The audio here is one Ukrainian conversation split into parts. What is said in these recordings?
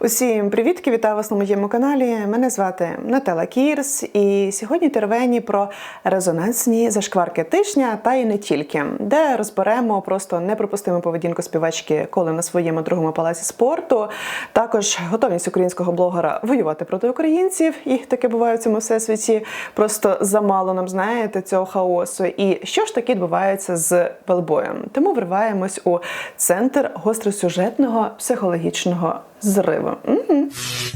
Усім привітки, вітаю вас на моєму каналі. Мене звати Наталя Кірс, і сьогодні тервені про резонансні зашкварки тижня та й не тільки, де розберемо просто неприпустиму поведінку співачки Коли на своєму другому палаці спорту. Також готовність українського блогера воювати проти українців. Їх таке буває в цьому всесвіті. Просто замало нам знаєте цього хаосу. І що ж таки відбувається з велбоєм? Тому вриваємось у центр гостросюжетного психологічного зриву. Угу.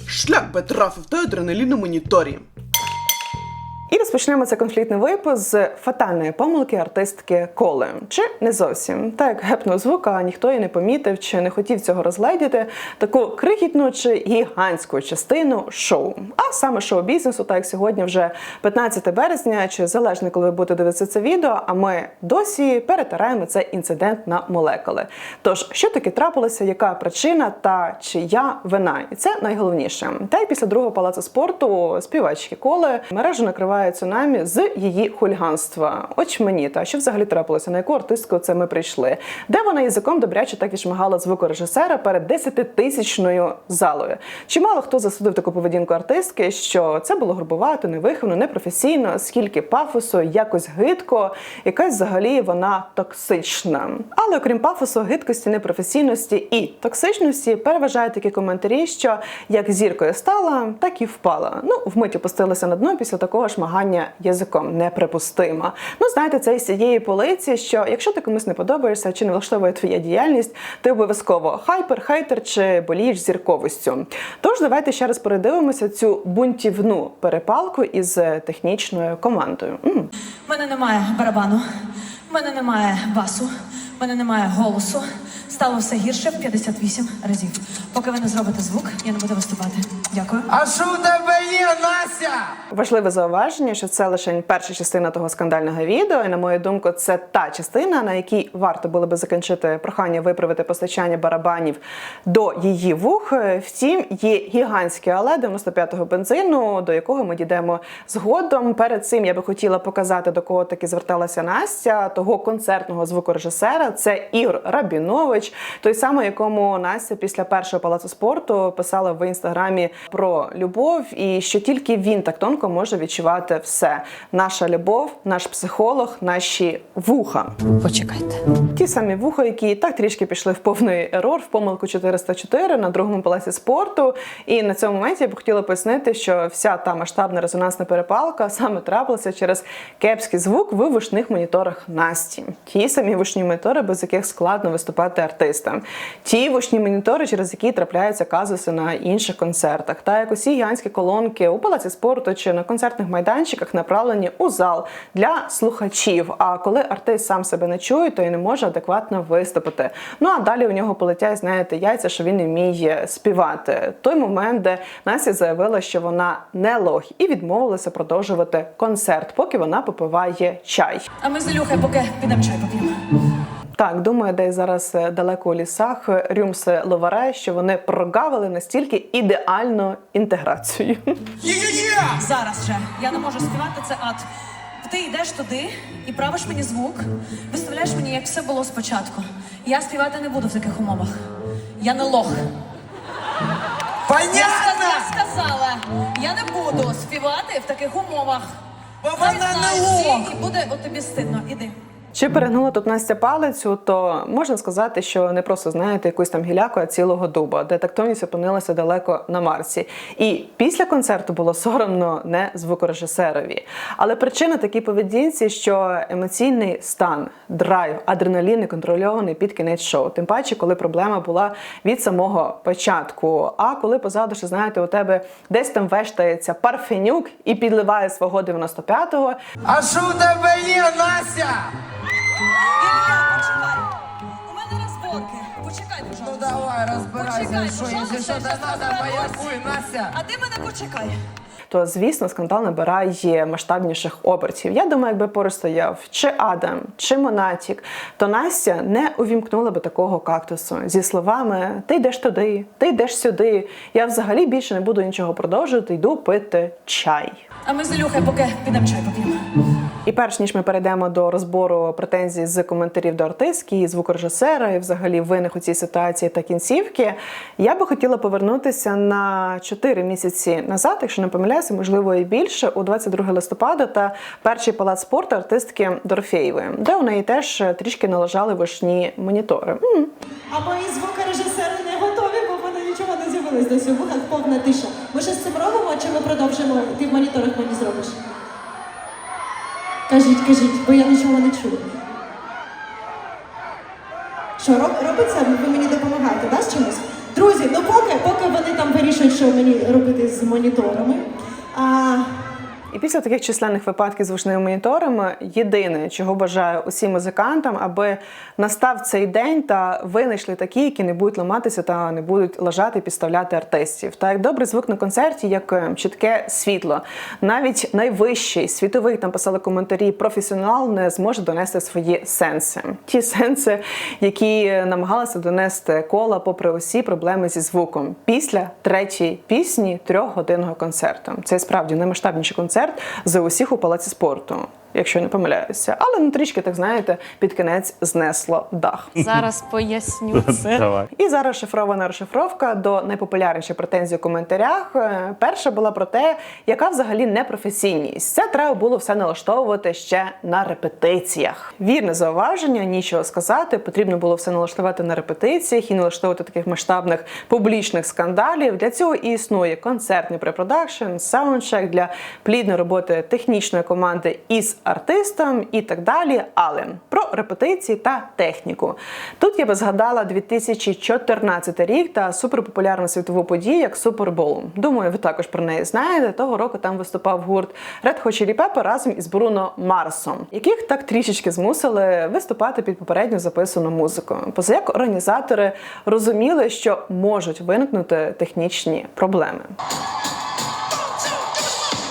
Шлях би трафив та адреналіну моніторі. І розпочнемо цей конфліктний випуск з фатальної помилки артистки Коли. Чи не зовсім так гепнув звук, а ніхто її не помітив чи не хотів цього розгледіти, таку крихітну чи гігантську частину шоу. А саме шоу-бізнесу, так як сьогодні вже 15 березня, чи залежно, коли ви будете дивитися це відео, а ми досі перетираємо цей інцидент на молекули. Тож, що таке трапилося, яка причина та чия вина? І це найголовніше. Та й після другого палацу спорту співачки коли мережу накриває цунамі з її хуліганства. Та що взагалі трапилося, на яку артистку це ми прийшли? Де вона язиком добряче так відшмагала звукорежисера перед 10-тисячною залою? Чимало хто засудив таку поведінку артистки, що це було грубувато, невиховно, непрофесійно, скільки пафосу, якось гидко, якась взагалі вона токсична. Але окрім пафосу, гидкості, непрофесійності і токсичності переважають такі коментарі, що як зіркою стала, так і впала. Ну, вмить опустилася на дно після такого шмагання язиком. Неприпустимо. Ну, знаєте, це із цієї полиці, що якщо ти комусь не подобаєшся чи не влаштовує твоя діяльність, ти обов'язково хайпер, хейтер чи болієш зірковістю. Тож давайте ще раз передивимося цю бунтівну перепалку із технічною командою. У мене немає барабану, в мене немає басу, в мене немає голосу. Стало все гірше в 58 разів. Поки ви не зробите звук, я не буду виступати. Дякую. А що в тебе є, Настя? Важливе зауваження, що це лише перша частина того скандального відео. І на мою думку, це та частина, на якій варто було би закінчити прохання виправити постачання барабанів до її вух. Втім, є гігантське але 95-го бензину, до якого ми дійдемо згодом. Перед цим я би хотіла показати, до кого таки зверталася Настя, того концертного звукорежисера. Це Ігор Рабінович, той самий, якому Настя після першого палацу спорту писала в інстаграмі про любов, і що тільки він так тонко може відчувати все. Наша любов, наш психолог, наші вуха. Почекайте. Ті самі вуха, які так трішки пішли в повний ерор, в помилку 404 на другому палаці спорту. І на цьому моменті я б хотіла пояснити, що вся та масштабна резонансна перепалка саме трапилася через кепський звук в вушних моніторах Насті. Ті самі вушні монітори, без яких складно виступати артистам. Ті вушні монітори, через які трапляються казуси на інших концертах. Та як усі гігантські колонки у палаці спорту чи на концертних майданчиках направлені у зал для слухачів. А коли артист сам себе не чує, то і не може адекватно виступити. Ну а далі у нього полетять, знаєте, яйця, що він не вміє співати. Той момент, де Настя заявила, що вона не лох, і відмовилася продовжувати концерт, поки вона попиває чай. А ми з Ілюхою поки підемо чай поп'ємо. Так, думаю, десь зараз е, далеко у лісах е, рюмси ловаре, що вони прогавили настільки ідеальну інтеграцію. Є-є-є! Зараз же я не можу співати це ад. Ти йдеш туди і правиш мені звук, виставляєш мені, як все було спочатку. Я співати не буду в таких умовах. Я не лох. Я Понятно! сказала, сказала, я не буду співати в таких умовах. Бо вона не лох. І буде от тобі стидно. Іди. Чи перегнула тут Настя палицю, то можна сказати, що не просто знаєте якусь там гіляку, а цілого дуба, де тактовність опинилася далеко на Марсі. І після концерту було соромно не звукорежисерові. Але причина такій поведінці, що емоційний стан, драйв, адреналін не контрольований під кінець шоу. Тим паче, коли проблема була від самого початку. А коли позаду, що знаєте, у тебе десь там вештається парфенюк і підливає свого 95-го, А що в тебе є, Настя? Ілля, почекай. У мене розборки. Почекай, Ну пожалуйста. давай, розбирайся, Почекай, що пожалуйста, якщо що щас то розберусь. поясуй, Настя. А ти мене почекай. то звісно скандал набирає масштабніших обертів. Я думаю, якби поруч стояв чи Адам, чи Монатік, то Настя не увімкнула би такого кактусу зі словами Ти йдеш туди, ти йдеш сюди. Я взагалі більше не буду нічого продовжувати, йду пити чай. А ми з Ілюхою поки підемо чай поп'ємо. І перш ніж ми перейдемо до розбору претензій з коментарів до артистки, і звукорежисера, і взагалі винних у цій ситуації та кінцівки, я би хотіла повернутися на 4 місяці назад, якщо не помиляюся, можливо і більше, у 22 листопада та перший палац спорту артистки Дорофєєвої, де у неї теж трішки належали вишні монітори. А мої звукорежисери не готові, бо в мене нічого не з'явилось на сьогодні, повна тиша. Ми ще з цим робимо, чи ми продовжимо? Ти в моніторах мені зробиш? Кажіть, кажіть, бо я нічого не чую. Що роб, робиться? Ви мені допомагаєте, да, з чимось? Друзі, ну поки, поки вони там вирішують, що мені робити з моніторами. А, І після таких численних випадків з вушними моніторами єдине, чого бажаю усім музикантам, аби настав цей день та винайшли такі, які не будуть ламатися та не будуть лежати і підставляти артистів. Та як добрий звук на концерті, як е, чітке світло. Навіть найвищий світовий там писали коментарі, професіонал не зможе донести свої сенси. Ті сенси, які намагалися донести кола, попри усі проблеми зі звуком після третьої пісні трьохгодинного концерту. Це справді наймасштабніший концерт з усіх у палаці спорту. Якщо не помиляюся, але ну трішки так знаєте, під кінець знесло дах. Зараз поясню це. І зараз шифрована розшифровка до найпопулярніших претензій у коментарях. Е, Перша була про те, яка взагалі непрофесійність. Це треба було все налаштовувати ще на репетиціях. Вірне зауваження, нічого сказати. Потрібно було все налаштувати на репетиціях і налаштовувати таких масштабних публічних скандалів. Для цього і існує концертний препродакшн, саундчек для плідної роботи технічної команди із артистом і так далі. Але про репетиції та техніку. Тут я би згадала 2014 рік та суперпопулярну світову подію, як Супербол. Думаю, ви також про неї знаєте. Того року там виступав гурт Red Hot Chili Pepper разом із Бруно Марсом, яких так трішечки змусили виступати під попередньо записану музику. Поза як організатори розуміли, що можуть виникнути технічні проблеми.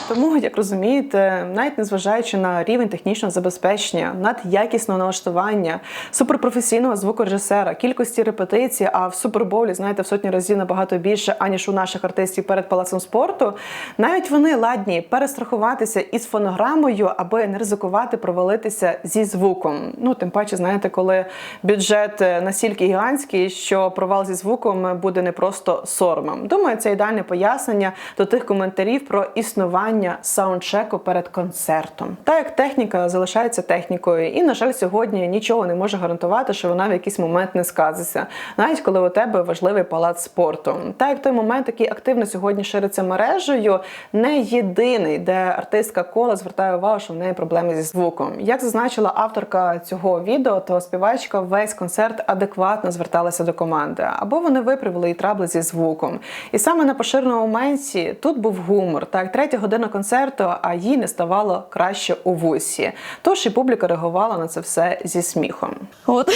Тому, як розумієте, навіть незважаючи на рівень технічного забезпечення, надякісного налаштування, суперпрофесійного звукорежисера, кількості репетицій, а в суперболі, знаєте, в сотні разів набагато більше, аніж у наших артистів перед палацом спорту, навіть вони ладні перестрахуватися із фонограмою, аби не ризикувати провалитися зі звуком. Ну, тим паче, знаєте, коли бюджет е, настільки гігантський, що провал зі звуком буде не просто соромом. Думаю, це ідеальне пояснення до тих коментарів про існування саундчеку перед концертом. Та як техніка залишається технікою, і на жаль, сьогодні нічого не може гарантувати, що вона в якийсь момент не сказиться, навіть коли у тебе важливий палац спорту. Та як той момент, який активно сьогодні шириться мережею, не єдиний, де артистка кола звертає увагу, що в неї проблеми зі звуком. Як зазначила авторка цього відео, то співачка весь концерт адекватно зверталася до команди, або вони виправили і трабли зі звуком. І саме на поширеному моменті тут був гумор. Так, третя година концерту, а їй не ставало краще у вусі. Тож і публіка реагувала на це все зі сміхом. От.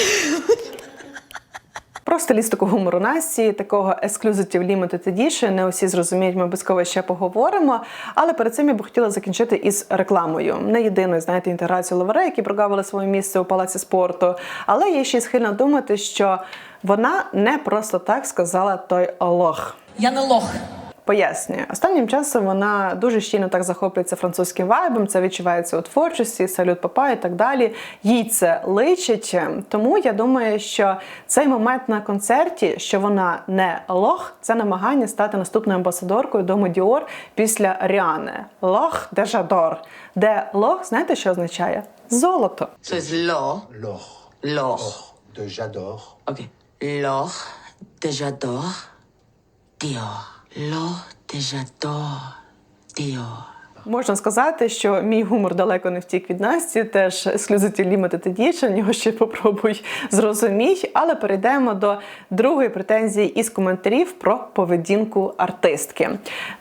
Про стилістику гумору Насті, такого Exclusive Limited Edition, не усі зрозуміють, ми обов'язково ще поговоримо. Але перед цим я би хотіла закінчити із рекламою. Не єдиною, знаєте, інтеграцією ловерей, які прогавили своє місце у палаці спорту. Але я ще й схильна думати, що вона не просто так сказала той лох. Я не лох. Пояснюю, останнім часом вона дуже щільно так захоплюється французьким вайбом. Це відчувається у творчості, салют папа і так далі. Їй це личить. Тому я думаю, що цей момент на концерті, що вона не лох, це намагання стати наступною амбасадоркою дому Діор після Ріани. Лох де жадор. Де лох, знаєте, що означає? Золото. So it's lo, L'or. l'or. De j'adore. Ok. L'or de j'adore. Dior. L'or de j'adore. Можна сказати, що мій гумор далеко не втік від Насті, теж Exclusive Limited Edition, його ще попробуй зрозумій. Але перейдемо до другої претензії із коментарів про поведінку артистки.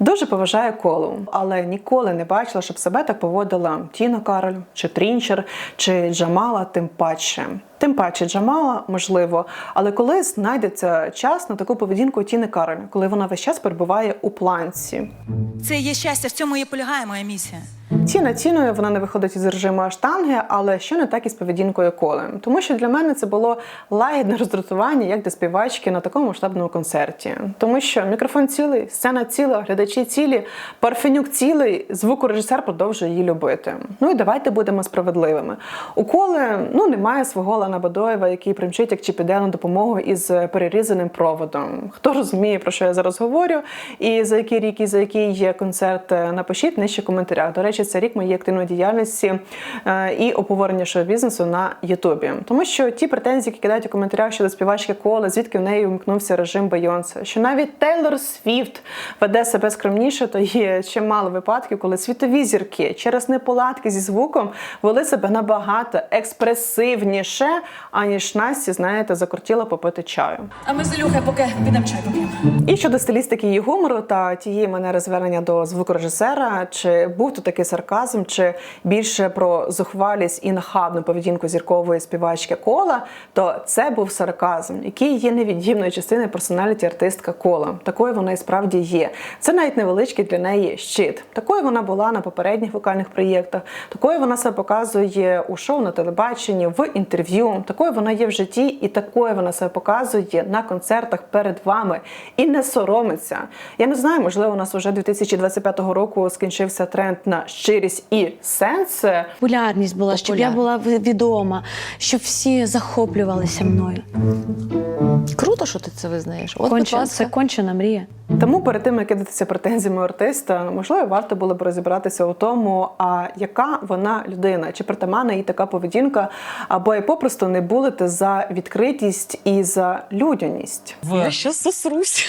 Дуже поважаю колу, але ніколи не бачила, щоб себе так поводила Тіна Кароль, чи Трінчер, чи Джамала, тим паче. Тим паче Джамала, можливо, але коли знайдеться час на таку поведінку Тіни Кароль, коли вона весь час перебуває у планці. Це є щастя, в цьому і полягає моя місія. Ціна ціною вона не виходить із режиму аштанги, але що не так із поведінкою коли. Тому що для мене це було лагідне роздратування, як для співачки на такому масштабному концерті. Тому що мікрофон цілий, сцена ціла, глядачі цілі, парфенюк цілий, звукорежисер продовжує її любити. Ну і давайте будемо справедливими. У коли ну немає свого Лана Бадоєва, який примчить, як чи піде на допомогу із перерізаним проводом. Хто розуміє, про що я зараз говорю, і за який рік, і за який є концерт, е, напишіть нижче в коментарях. До речі, це рік моєї активної діяльності е, і обговорення шоу-бізнесу на Ютубі. Тому що ті претензії, які кидають у коментарях щодо співачки Кола, звідки в неї вимкнувся режим Бейонсе, що навіть Тейлор Свіфт веде себе скромніше, то є чимало випадків, коли світові зірки через неполадки зі звуком вели себе набагато експресивніше, аніж Насті, знаєте, закортіла попити чаю. А ми з Ілюхою поки підемо чай поп'ємо. І щодо стилістики її гумору та тієї манери звернення до звукорежисера, чи був тут такий сарказм, чи більше про зухвалість і нахабну поведінку зіркової співачки кола, то це був сарказм, який є невід'ємною частиною персоналіті артистка кола. Такою вона і справді є. Це навіть невеличкий для неї щит. Такою вона була на попередніх вокальних проєктах, такою вона себе показує у шоу на телебаченні, в інтерв'ю. Такою вона є в житті, і такою вона себе показує на концертах перед вами і не соромиться. Я не знаю, можливо, у нас уже 2025 року скінчився тренд на щирість і сенс. Популярність була, щоб я була відома, щоб всі захоплювалися мною. Круто, що ти це визнаєш. От, будь Конче, ласка. це кончена мрія. Тому перед тим як кидатися претензіями артиста, можливо, варто було б розібратися у тому, а яка вона людина, чи притаманна їй така поведінка, або й попросту не булите за відкритість і за людяність. Я щас засрусь.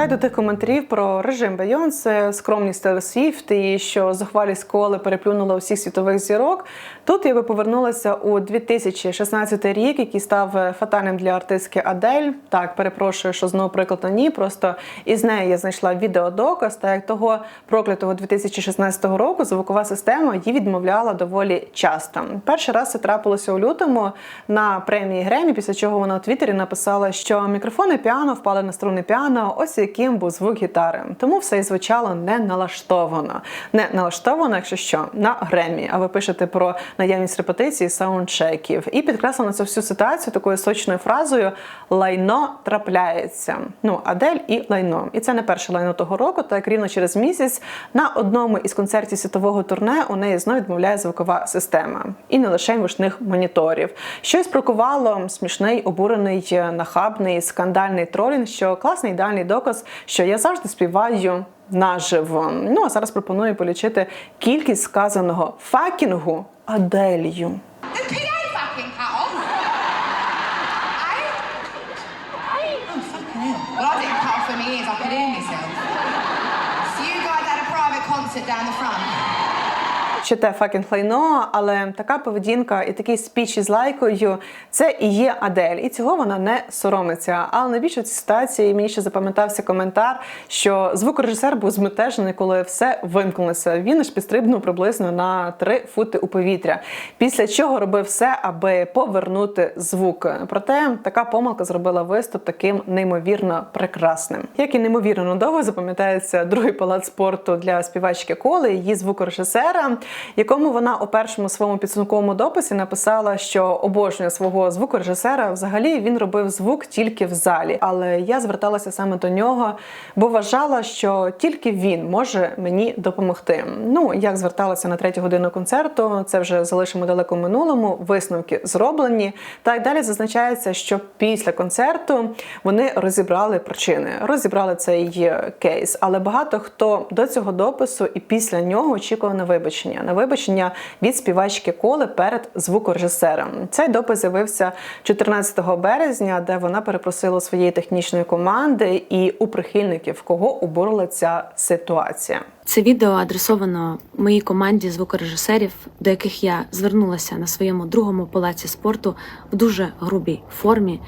Та до тих коментарів про режим Бейонсе, скромність Тейлор Свіфт і що зухвалість коли переплюнула усіх світових зірок. Тут я би повернулася у 2016 рік, який став е, фатальним для артистки Адель. Так, перепрошую, що знову приклад на ній. Просто із неї я знайшла відеодоказ, та як того проклятого 2016 року звукова система їй відмовляла доволі часто. Перший раз це трапилося у лютому на премії Гремі, після чого вона у Твіттері написала, що мікрофони піано впали на струни піано, ось яким був звук гітари. Тому все і звучало не налаштовано. Не налаштовано, якщо що, на Гремі. А ви пишете про наявність репетицій, саундчеків. І підкреслено цю всю ситуацію такою сочною фразою лайно трапляється. Ну, Адель і лайно. І це не перше лайно того року, так рівно через місяць на одному із концертів світового турне у неї знову відмовляє звукова система. І не лише гучних моніторів. Щось прокувало смішний, обурений, нахабний, скандальний тролінг, що класний ідеальний доказ, що я завжди співаю. Наживо. Ну а зараз пропоную полічити кількість сказаного факінгу Аделью. Ще те факінг лайно, але така поведінка і такий спіч із лайкою це і є Адель, і цього вона не соромиться. Але найбільше в цій ситуації мені ще запам'ятався коментар, що звукорежисер був зметежений, коли все вимкнулося. Він аж підстрибнув приблизно на 3 фути у повітря. Після чого робив все, аби повернути звук. Проте така помилка зробила виступ таким неймовірно прекрасним. Як і неймовірно надовго запам'ятається другий палац спорту для співачки Коли, її звукорежисера, якому вона у першому своєму підсумковому дописі написала, що обожнює свого звукорежисера. Взагалі він робив звук тільки в залі. Але я зверталася саме до нього, бо вважала, що тільки він може мені допомогти. Ну як зверталася на третю годину концерту, це вже залишимо далеко минулому. Висновки зроблені. Та й далі зазначається, що після концерту вони розібрали причини, розібрали цей е, кейс. Але багато хто до цього допису і після нього очікував на вибачення. На вибачення від співачки Коли перед звукорежисером. Цей допис з'явився 14 березня, де вона перепросила своєї технічної команди і у прихильників, кого обурила ця ситуація. Це відео адресовано моїй команді звукорежисерів, до яких я звернулася на своєму другому палаці спорту в дуже грубій формі,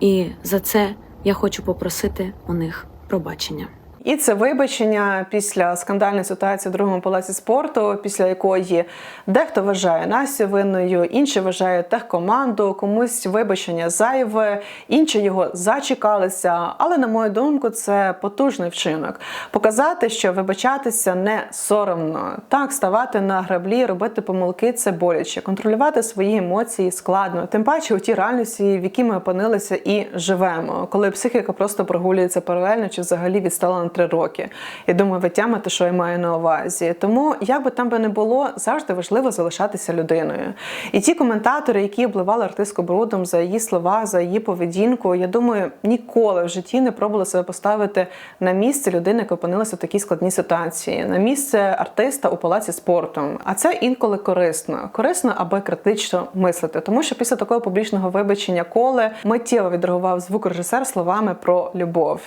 і за це я хочу попросити у них пробачення. І це вибачення після скандальної ситуації в другому палаці спорту, після якої дехто вважає Настю винною, інші вважають техкоманду, комусь вибачення зайве, інші його зачекалися. Але на мою думку, це потужний вчинок. Показати, що вибачатися не соромно. Так, ставати на граблі, робити помилки це боляче. Контролювати свої емоції складно. Тим паче у тій реальності, в якій ми опинилися і живемо, коли психіка просто прогулюється паралельно чи взагалі відстала на три роки. Я думаю, ви тямите, що я маю на увазі. Тому як би там би не було, завжди важливо залишатися людиною. І ті коментатори, які обливали артистку брудом за її слова, за її поведінку, я думаю, ніколи в житті не пробували себе поставити на місце людини, яка опинилася в такій складній ситуації, на місце артиста у палаці спорту. А це інколи корисно. Корисно, аби критично мислити. Тому що після такого публічного вибачення коле миттєво відреагував звукорежисер словами про любов.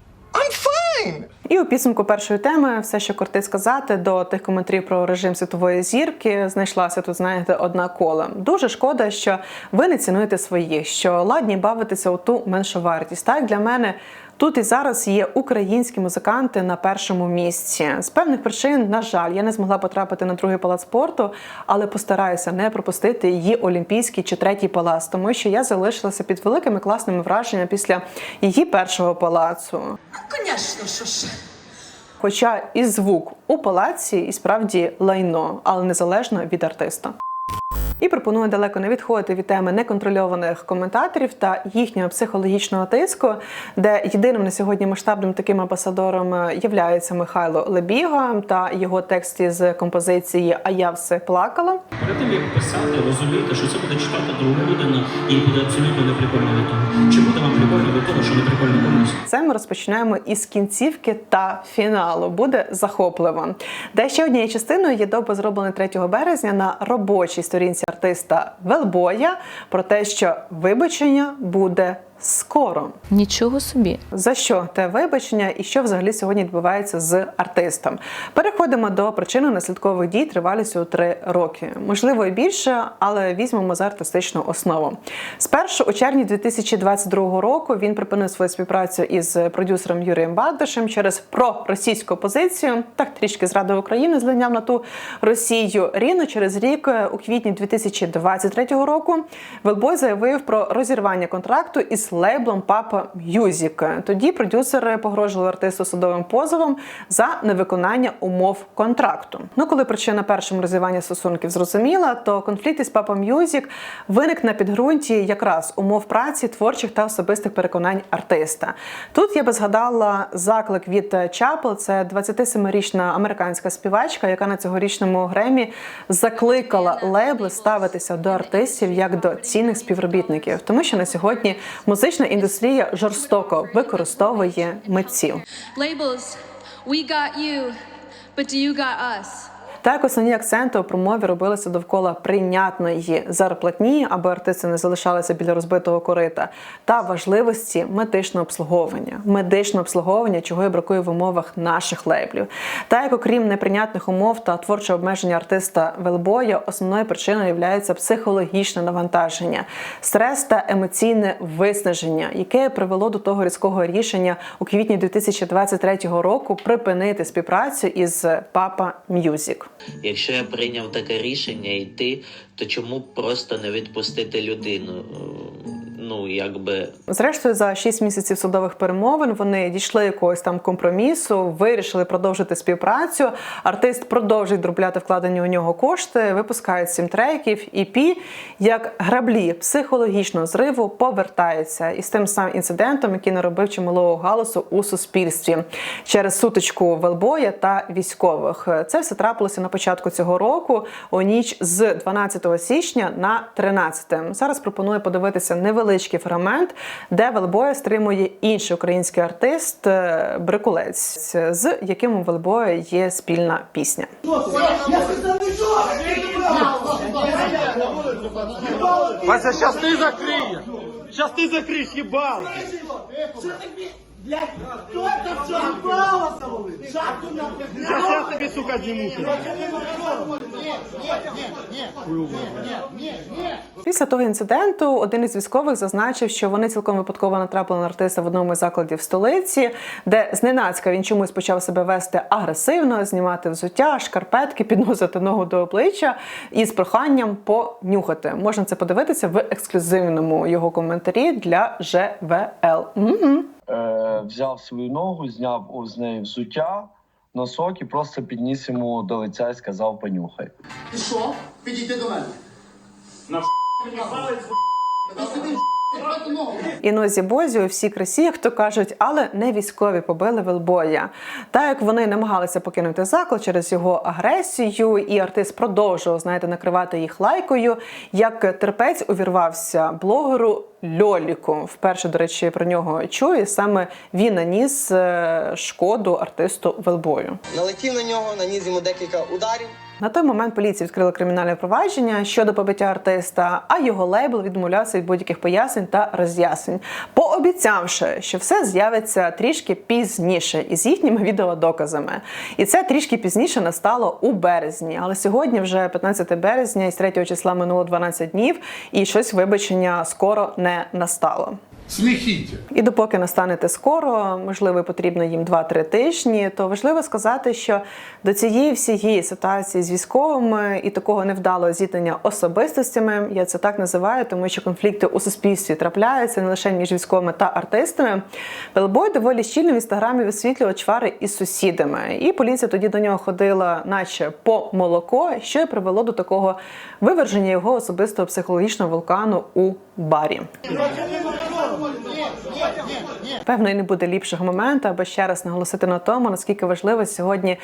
І у підсумку першої теми все, що кортить сказати до тих коментарів про режим світової зірки, знайшлася тут, знаєте, одна кола. Дуже шкода, що ви не цінуєте своїх, що ладні бавитися у ту меншу вартість. Так для мене. Тут і зараз є українські музиканти на першому місці. З певних причин, на жаль, я не змогла потрапити на другий палац спорту, але постараюся не пропустити її олімпійський чи третій палац, тому що я залишилася під великими класними враженнями після її першого палацу. Звісно, що ж. Хоча і звук у палаці і справді лайно, але незалежно від артиста. І пропоную далеко не відходити від теми неконтрольованих коментаторів та їхнього психологічного тиску, де єдиним на сьогодні масштабним таким амбасадором є Михайло Лебіга та його тексті з композиції А я все плакала. Перед тим як писати, розумійте, що це буде читати друга людина і буде абсолютно неприкольно від того. Чи буде вам прикольно від того, що не прикольно комусь? Це ми розпочинаємо із кінцівки та фіналу. Буде захопливо. Де ще однією частиною є допис зроблений 3 березня на робочій сторінці артиста Велбоя про те, що вибачення буде скоро. Нічого собі. За що те вибачення і що взагалі сьогодні відбувається з артистом? Переходимо до причинно-наслідкових дій тривалістю у три роки. Можливо, і більше, але візьмемо за артистичну основу. Спершу у червні 2022 року він припинив свою співпрацю із продюсером Юрієм Бардашем через проросійську позицію. Так трішки зрадив Україну, злиняв на ту Росію. Рівно через рік, у квітні 2023 року, Велбой заявив про розірвання контракту із лейблом Papa Music. Тоді продюсери погрожували артисту судовим позовом за невиконання умов контракту. Ну, коли причина першим розірвання стосунків зрозуміла, то конфлікт із Papa Music виник на підґрунті якраз умов праці, творчих та особистих переконань артиста. Тут я би згадала заклик від Чапел. Це 27-річна американська співачка, яка на цьогорічному гремі закликала лейбли ставитися до артистів як до цінних співробітників, тому що на сьогодні музична індустрія жорстоко використовує митців. Labels, we got you, but do you got? Так, основні акценти у промові робилися довкола прийнятної зарплатні, аби артисти не залишалися біля розбитого корита, та важливості медичного обслуговування. Медичне обслуговування, чого і бракує в умовах наших лейблів. Та як окрім неприйнятних умов та творчого обмеження артиста Велбоя, основною причиною є психологічне навантаження, стрес та емоційне виснаження, яке привело до того різкого рішення у квітні 2023 року припинити співпрацю із Papa Music. Якщо я прийняв таке рішення йти, то чому просто не відпустити людину? Ну, якби Зрештою, за 6 місяців судових перемовин вони дійшли якогось там компромісу, вирішили продовжити співпрацю. Артист продовжить дробляти вкладені у нього кошти, випускають сім треків. EP, як граблі психологічного зриву повертається із тим самим інцидентом, який наробив чималого галасу у суспільстві через сутичку велбоя та військових. Це все трапилося на початку цього року, у ніч з 12 січня на 13. Зараз пропоную подивитися невеличкий фрагмент, де Велбоя стримує інший український артист е, Брикулець, з яким у Велбоя є спільна пісня. Вася, сейчас ты закрыешь! Сейчас ты закрыешь, ебал! Сейчас я тебе, сука, диму. Після того інциденту один із військових зазначив, що вони цілком випадково натрапили на артиста в одному із закладів столиці, де зненацька він чомусь почав себе вести агресивно, знімати взуття, шкарпетки, підносити ногу до обличчя із проханням понюхати. Можна це подивитися в ексклюзивному його коментарі для ЖВЛ. Е, взяв свою ногу, зняв з неї взуття, носок і просто підніс йому до лиця і сказав понюхай. Ти що? Підійди до мене. На Та сиди, брати ногу. І нозі Бозі у всій красі, як то кажуть, але не військові побили велбоя. Так як вони намагалися покинути заклад через його агресію, і артист продовжував знаєте, накривати їх лайкою. Як терпець увірвався блогеру Льоліку. Вперше, до речі, про нього чую. Саме він наніс е, шкоду артисту велбою. Налетів на нього, наніс йому декілька ударів. На той момент поліція відкрила кримінальне провадження щодо побиття артиста, а його лейбл відмовлявся від будь-яких пояснень та роз'яснень, пообіцявши, що все з'явиться трішки пізніше із їхніми відеодоказами. І це трішки пізніше настало у березні. Але сьогодні вже 15 березня, і з 3 числа минуло 12 днів, і щось вибачення скоро не настало. Сміхіття. І допоки настанете скоро, можливо, потрібно їм 2-3 тижні, то важливо сказати, що до цієї всієї ситуації з військовими і такого невдалого зіткнення особистостями, я це так називаю, тому що конфлікти у суспільстві трапляються не лише між військовими та артистами. Велбой доволі щільно в інстаграмі висвітлював чвари із сусідами, і поліція тоді до нього ходила, наче по молоко, що й привело до такого виверження його особистого психологічного вулкану у барі. Певно, і не буде ліпшого моменту, аби ще раз наголосити на тому, наскільки важливо сьогодні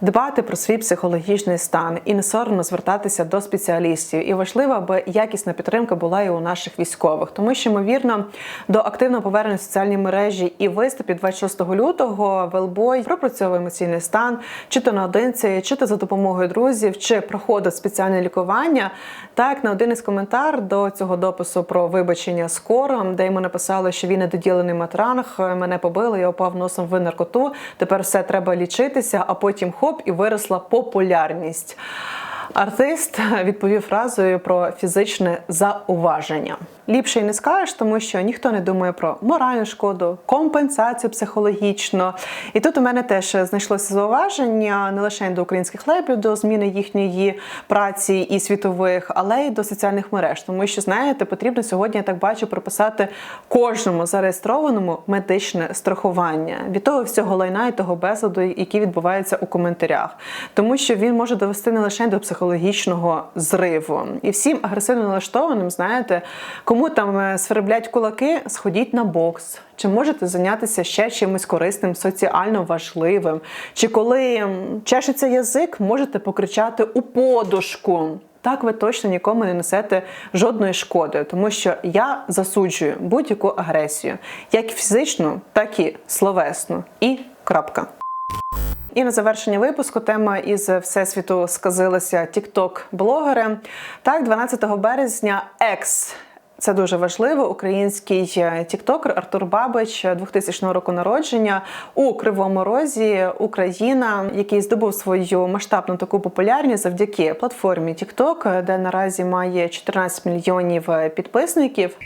дбати про свій психологічний стан і не соромно звертатися до спеціалістів. І важливо, аби якісна підтримка була і у наших військових, тому що ймовірно до активного повернення в соціальні мережі і виступів 26 лютого Велбой пропрацьовує емоційний стан, чи то наодинці, чи то за допомогою друзів, чи проходить спеціальне лікування. Так, на один із коментар до цього допису про вибачення скоро, де йому написали, що він недоділений матранг, мене побили, я упав носом в наркоту. Тепер все треба лічитися, а потім хоп, і виросла популярність. Артист відповів фразою про фізичне зауваження. Ліпше й не скажеш, тому що ніхто не думає про моральну шкоду, компенсацію психологічну. І тут у мене теж знайшлося зауваження не лише до українських лейблів, до зміни їхньої праці і світових, але й до соціальних мереж. Тому що знаєте, потрібно сьогодні, я так бачу, прописати кожному зареєстрованому медичне страхування від того всього лайна і того безладу, який відбувається у коментарях, тому що він може довести не лише до психологічного зриву. І всім агресивно налаштованим, знаєте, кому там е, сверблять кулаки, сходіть на бокс. Чи можете зайнятися ще чимось корисним, соціально важливим? Чи коли чешеться язик, можете покричати у подушку? Так ви точно нікому не несете жодної шкоди, тому що я засуджую будь-яку агресію, як фізичну, так і словесну. І крапка. І на завершення випуску тема із всесвіту сказилася тікток-блогери. Так, 12 березня екс. Це дуже важливо. Український е, тіктокер Артур Бабич 2000 року народження у Кривому Розі, Україна, який здобув свою масштабну таку популярність завдяки платформі TikTok, де наразі має 14 мільйонів е, підписників.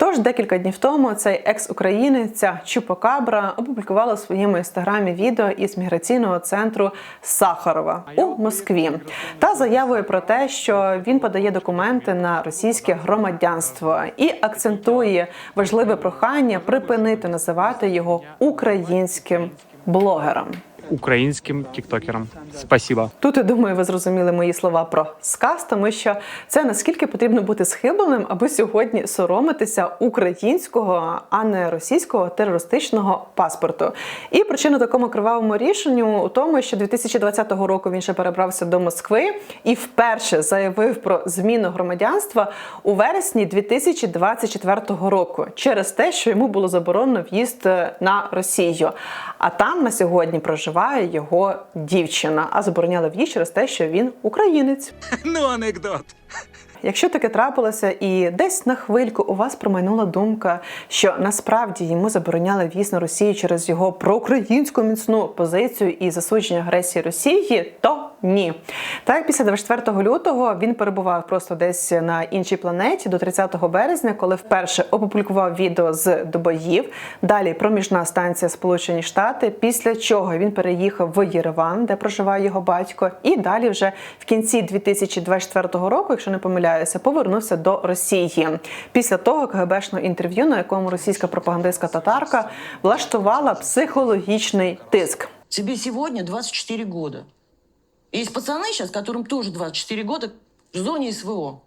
Тож декілька днів тому цей екс-українець Чупакабра опублікувала в своєму інстаграмі відео із міграційного центру Сахарова у Москві та заявою про те, що він подає документи на російське громадянство і акцентує важливе прохання припинити називати його українським блогером. Українським тіктокерам. Спасибо. Тут я думаю, ви зрозуміли мої слова про сказ, тому що це наскільки потрібно бути схибленим, аби сьогодні соромитися українського, а не російського терористичного паспорту. І причина такому кривавому рішенню у тому, що 2020 року він ще перебрався до Москви і вперше заявив про зміну громадянства у вересні 2024 року через те, що йому було заборонено в'їзд на Росію. А там на сьогодні проживає його дівчина, а забороняли в'їзд через те, що він українець. Ну, анекдот. Якщо таке трапилося, і десь на хвильку у вас промайнула думка, що насправді йому забороняли в'їзд на Росію через його проукраїнську міцну позицію і засудження агресії Росії, то ні. Так, після 24 лютого він перебував просто десь на іншій планеті до 30 березня, коли вперше опублікував відео з до боїв. Далі проміжна станція Сполучені Штати. Після чого він переїхав в Єреван, де проживає його батько, і далі вже в кінці 2024 року, якщо не помиляюся, повернувся до Росії. Після того КГБшного інтерв'ю, на якому російська пропагандистська татарка влаштувала психологічний тиск. Тебе сегодня 24 года. Есть пацаны сейчас, которым тоже 24 года в зоне СВО,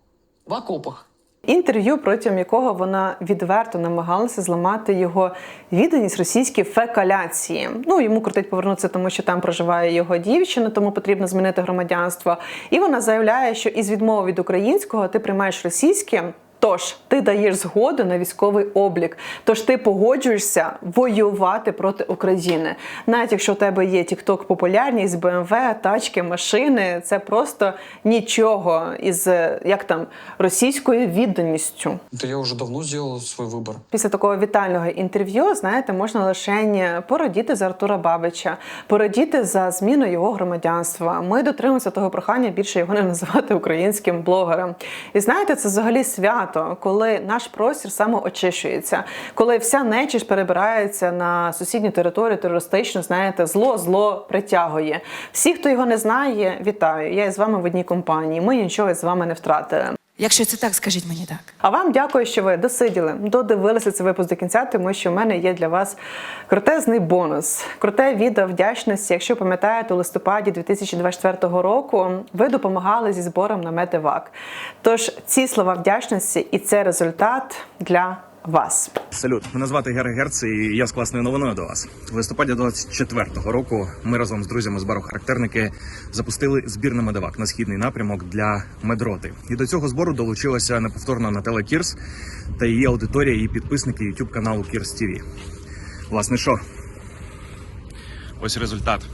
в окопах. Інтерв'ю, протягом якого вона відверто намагалася зламати його відданість російській фекаляції. Ну йому крутить повернутися, тому що там проживає його дівчина, тому потрібно змінити громадянство. І вона заявляє, що із відмови від українського ти приймаєш російське. Тож ти даєш згоду на військовий облік, тож ти погоджуєшся воювати проти України. Навіть якщо у тебе є TikTok популярність, BMW, тачки, машини, це просто нічого із е, як там російською відданістю. Да я уже давно сделал свой выбор. Після такого вітального інтерв'ю, знаєте, можна лише порадіти за Артура Бабича, порадіти за зміну його громадянства. Ми дотримуємося того прохання більше його не називати українським блогером. І знаєте, це взагалі свято, коли наш простір самоочищується, коли вся нечість перебирається на сусідню територію терористично, знаєте, зло зло притягує. Всі, хто його не знає, вітаю. Я з вами в одній компанії. Ми нічого з вами не втратили. Якщо це так, скажіть мені так. А вам дякую, що ви досиділи, додивилися цей випуск до кінця, тому що в мене є для вас крутезний бонус. Круте відео вдячності. Якщо пам'ятаєте, у листопаді 2024 року ви допомагали зі збором на Медивак. Тож ці слова вдячності і це результат для вас. Салют, мене звати Гера Герц, і я з класною новиною до вас. В листопаді 24-го року ми разом з друзями з бару характерники запустили збір на медивак на східний напрямок для медроти. І до цього збору долучилася неповторна Нателла Кірс та її аудиторія і підписники YouTube каналу Кірс ТВ. Власне, що? Ось результат.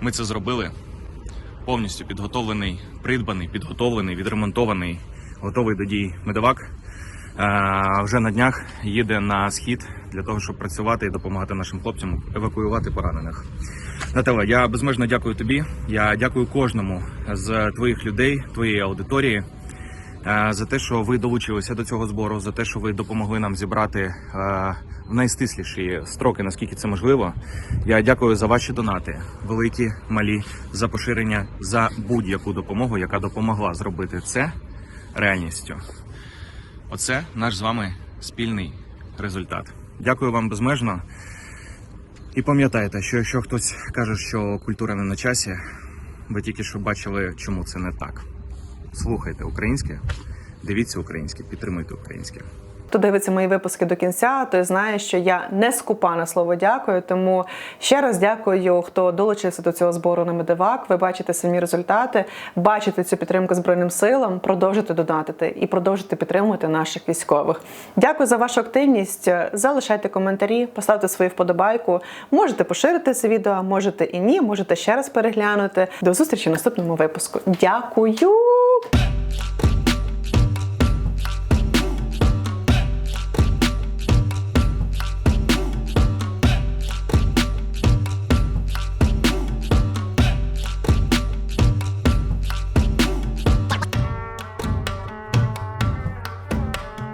Ми це зробили. Повністю підготовлений, придбаний, підготовлений, відремонтований, готовий до дій медивак. Е, вже на днях їде на схід для того, щоб працювати і допомагати нашим хлопцям евакуювати поранених. Нателла, я безмежно дякую тобі. Я дякую кожному з твоїх людей, твоєї аудиторії. е, За те, що ви долучилися до цього збору, за те, що ви допомогли нам зібрати е, в найстисліші строки, наскільки це можливо. Я дякую за ваші донати, великі, малі, за поширення, за будь-яку допомогу, яка допомогла зробити це реальністю. Оце наш з вами спільний результат. Дякую вам безмежно. І пам'ятайте, що якщо хтось каже, що культура не на часі, ви тільки що бачили, чому це не так. Слухайте українське, дивіться українське, підтримуйте українське. Хто дивиться мої випуски до кінця, той знає, що я не скупа на слово дякую. Тому ще раз дякую, хто долучився до цього збору на медивак. Ви бачите самі результати, бачите цю підтримку збройним силам, продовжуйте донатити і продовжуйте підтримувати наших військових. Дякую за вашу активність. Залишайте коментарі, поставте свою вподобайку. Можете поширити це відео, можете і ні, можете ще раз переглянути. До зустрічі в наступному випуску. Дякую!